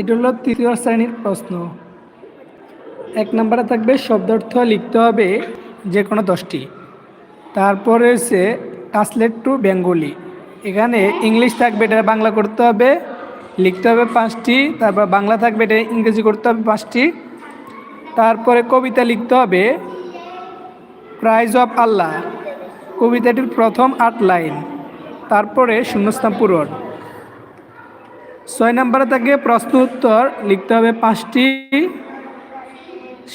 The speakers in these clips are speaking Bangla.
এটা হলো তৃতীয় শ্রেণির প্রশ্ন। এক নম্বরে থাকবে শব্দার্থ লিখতে হবে যে কোনো দশটি। তারপরে হচ্ছে ট্রান্সলেট টু বেঙ্গলি এখানে ইংলিশ থাকবে, এটা বাংলা করতে হবে। লিখতে হবে পাঁচটি, তারপর বাংলা থাকবে, এটা ইংরেজি করতে হবে পাঁচটি। তারপরে কবিতা লিখতে হবে প্রাইজ অফ আল্লাহ কবিতাটির প্রথম আট লাইন। তারপরে শূন্যস্থান পূরণ। ছয় নম্বরে থাকে প্রশ্ন উত্তর লিখতে হবে পাঁচটি।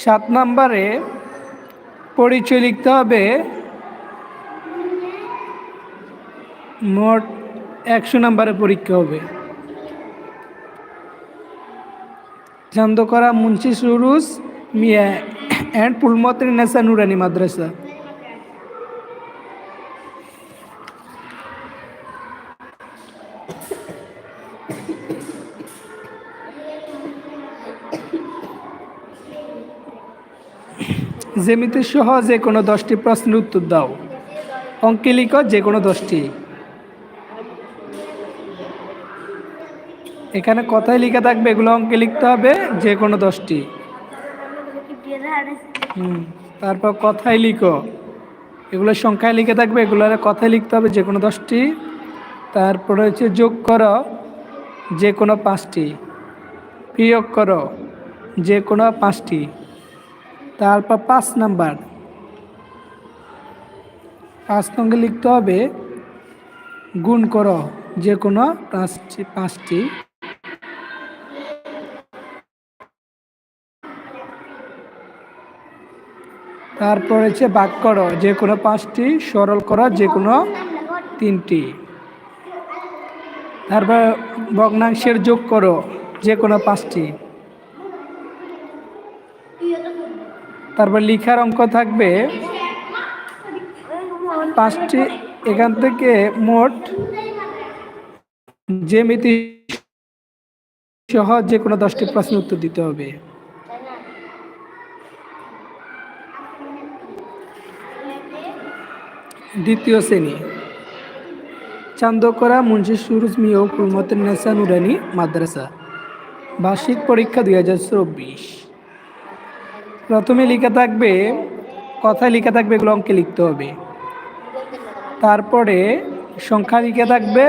সাত নম্বরে পরিচয় লিখতে হবে মোট একশো নম্বরে পরীক্ষা হবে। জান্ত করা মুন্সি সুরুজ মিয়া অ্যান্ড পুলমত্রী নেসা নুরানি মাদ্রাসা। জেমিতে সহ যে কোনো দশটি প্রশ্নের উত্তর দাও। অঙ্কে লিখো যে কোনো দশটি। এখানে কথায় লিখে থাকবে, এগুলো অঙ্কে লিখতে হবে, যে কোনো দশটি। তারপর কথায় লিখো। এগুলো সংখ্যায় লিখে থাকবে, এগুলোর কথায় লিখতে হবে, যে কোনো দশটি। তারপরে হচ্ছে যোগ করো, যে কোনো পাঁচটি। বিয়োগ করো, যে কোনো পাঁচটি। তারপর পাঁচ নাম্বার। পাঁচ নঙ্গে লিখতে হবে, গুণ করো যে কোনো পাঁচটি পাঁচটি। তারপর হচ্ছে বাক করো যে কোনো পাঁচটি, সরল করো যে কোনো তিনটি। তারপর ভগ্নাংশের যোগ করো যে কোনো পাঁচটি। তারপর লিখার অঙ্ক থাকবে পাঁচটি। এখান থেকে মোট যে মিতি সহ যে কোনো দশটি প্রশ্ন উত্তর দিতে হবে। দ্বিতীয় শ্রেণি। চান্দকরা, মুন্সি, সুরুজ মিও কুলমতের নেসা, নুরানি, মাদ্রাসা। বার্ষিক পরীক্ষা দুই হাজার চব্বিশ। প্রথমে লিখে থাকবে, কথায় লিখে থাকবে, এগুলো অঙ্কে লিখতে হবে। তারপরে সংখ্যা লিখে থাকবে,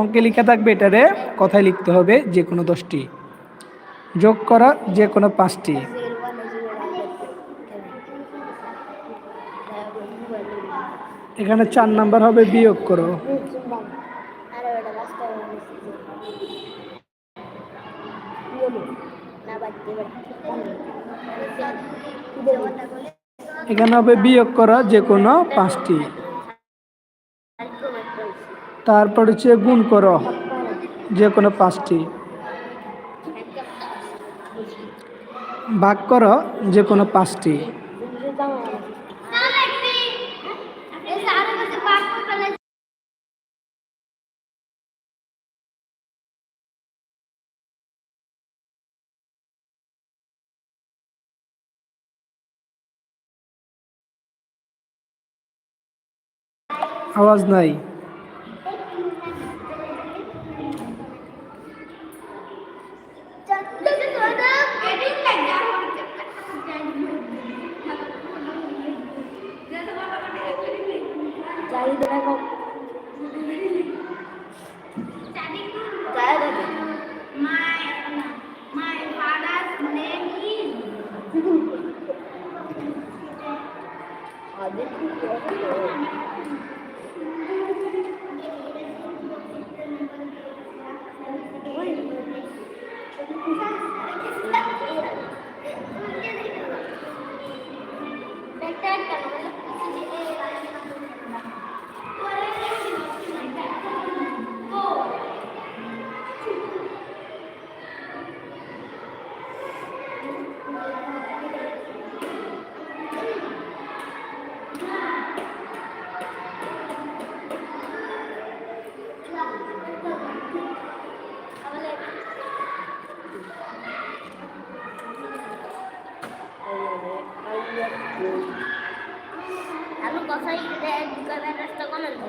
অঙ্কে লিখে থাকবে, এটারে কথায় লিখতে হবে যে কোনো দশটি। যোগ করা যে কোনো পাঁচটি। এখানে চার নাম্বার হবে, বিয়োগ করো। এখানে হবে বিয়োগ করা যে কোনো পাঁচটি। তারপর হচ্ছে গুণ কর যে কোনো পাঁচটি। ভাগ কর যে কোনো পাঁচটি। আওয়াজ নাই My father's Name is আমি কথাই দোকানের রাস্তা কমেন্ট